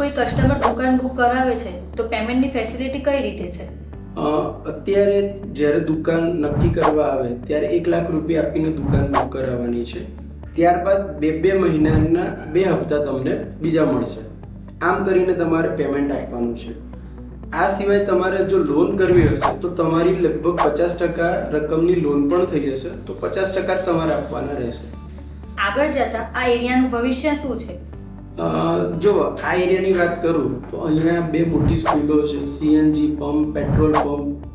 કોઈ કસ્ટમર દુકાન બુક કરાવે છે તો પેમેન્ટની ફેસિલિટી કઈ રીતે છે? અત્યારે જ્યારે દુકાન નક્કી કરવા આવે ત્યારે એક લાખ રૂપિયા આપીને દુકાન બુક કરાવવાની છે. ત્યારબાદ બે બે મહિનાના બે હપ્તા તમને બીજા મળશે. આમ કરીને તમારે પેમેન્ટ આપવાનું છે. આ સિવાય તમારે જો લોન કરવી હશે તો તમારી લગભગ પચાસ ટકા રકમની લોન પણ થઈ જશે તો પચાસ ટકા તમારે આપવાના રહેશે. આગળ જતા આ એરિયાનું ભવિષ્ય શું છે? જો આ એરિયાની વાત કરું તો અહીંયા બે મોટી સ્કૂલો છે. CNG pump petrol pump.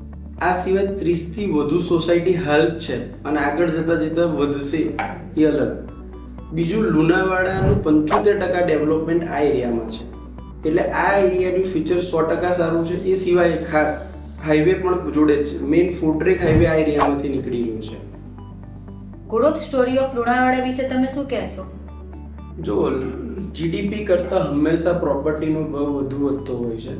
આ સિવાય ત્રીસથી વધુ સોસાયટી હાલ છે અને આગળ જતાં જતાં વધશે એ અલગ. બીજું લુણાવાડાનું પંચોતેર ટકા ડેવલપમેન્ટ આ એરિયામાં છે. એટલે આ એરિયાનું ફ્યુચર સો ટકા સારું છે. એ સિવાય ખાસ હાઈવે પણ જોડે છે. મેઇન ફૂડટ્રેક હાઈવે આ એરિયામાંથી નીકળી રહ્યો છે. ગ્રોથ સ્ટોરી ઓફ લુણાવાડા વિશે તમે શું કહેશો? જો જીડીપી કરતાં હંમેશા પ્રોપર્ટીનો ભાવ વધુ વધતો હોય છે.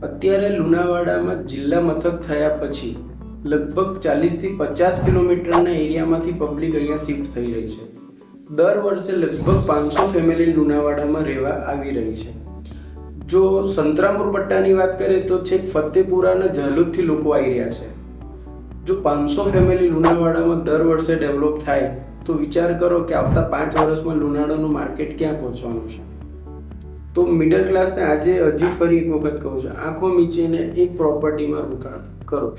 અત્યારે લુણાવાડામાં જિલ્લા મથક થયા પછી લગભગ ચાલીસથી પચાસ કિલોમીટરના એરિયામાંથી પબ્લિક અહીંયા શિફ્ટ થઈ રહી છે. દર વર્ષે લગભગ પાંચસો ફેમિલી લુણાવાડામાં રહેવા આવી રહી છે. જો સંતરામપુર પટ્ટાની વાત કરીએ તો છેક ફતેપુરાના ઝાલુદથી લોકો આવી રહ્યા છે. જો પાંચસો ફેમિલી લુણાવાડામાં દર વર્ષે ડેવલપ થાય તો વિચાર કરો કે આવતા પાંચ વર્ષમાં લુણાવાડાનું માર્કેટ ક્યાં પહોંચવાનું છે? તો મિડલ ક્લાસને આજે હજી ફરી એક વખત કહું છું, આંખો નીચેને એક પ્રોપર્ટીમાં રોકાણ કરો.